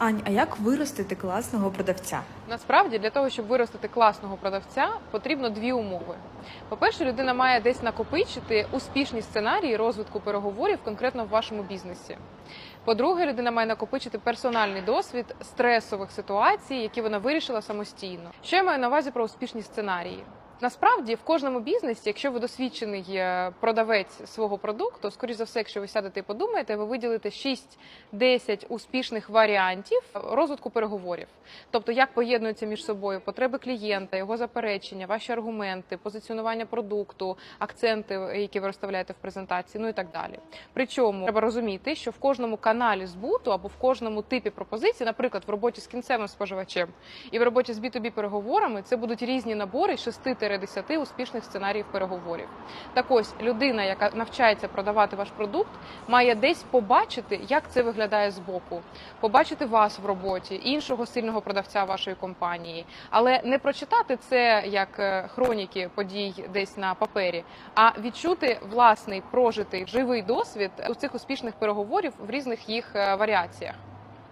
Ань, а як виростити класного продавця? Насправді для того, щоб виростити класного продавця, потрібно дві умови. По-перше, людина має десь накопичити успішні сценарії розвитку переговорів конкретно в вашому бізнесі. По-друге, людина має накопичити персональний досвід стресових ситуацій, які вона вирішила самостійно. Що я маю на увазі про успішні сценарії? Насправді, в кожному бізнесі, якщо ви досвідчений е, продавець свого продукту, скоріш за все, якщо ви сядете і подумаєте, ви виділите 6-10 успішних варіантів розвитку переговорів. Тобто, як поєднуються між собою потреби клієнта, його заперечення, ваші аргументи, позиціонування продукту, акценти, які ви розставляєте в презентації, ну і так далі. Причому треба розуміти, що в кожному каналі збуту або в кожному типі пропозиції, наприклад, в роботі з кінцевим споживачем і в роботі з B2B переговорами, це будуть різні набори 6-10 успішних сценаріїв переговорів. Так ось людина, яка навчається продавати ваш продукт, має десь побачити, як це виглядає збоку, побачити вас в роботі, іншого сильного продавця вашої компанії, але не прочитати це як е, хроніки подій десь на папері, а відчути власний прожитий живий досвід у цих успішних переговорів в різних їх е, варіаціях.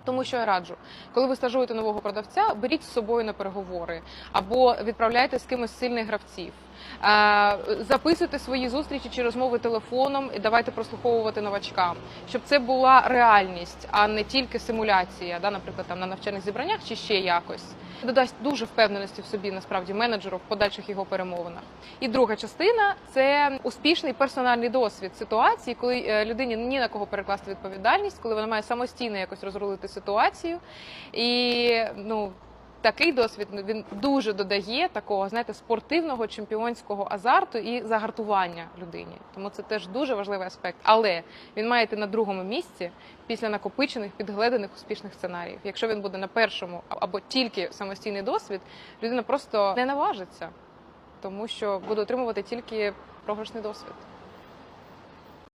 Тому що я раджу, коли ви стажуєте нового продавця, беріть з собою на переговори або відправляйте з кимось сильних гравців. Записуйте свої зустрічі чи розмови телефоном і давайте прослуховувати новачкам, щоб це була реальність, а не тільки симуляція, да, наприклад, там на навчальних зібраннях чи ще якось. Додасть дуже впевненості в собі насправді менеджеру в подальших його перемовинах. І друга частина це успішний персональний досвід ситуації, коли е, людині ні на кого перекласти відповідальність, коли вона має самостійно якось розрулити ситуацію. І ну такий досвід ну, він дуже додає такого, знаєте, спортивного чемпіонського азарту і загартування людині. Тому це теж дуже важливий аспект. Але він має йти на другому місці після накопичених підгледаних успішних сценаріїв. Якщо він буде на першому або тільки самостійний досвід, людина просто не наважиться, тому що буде отримувати тільки програшний досвід.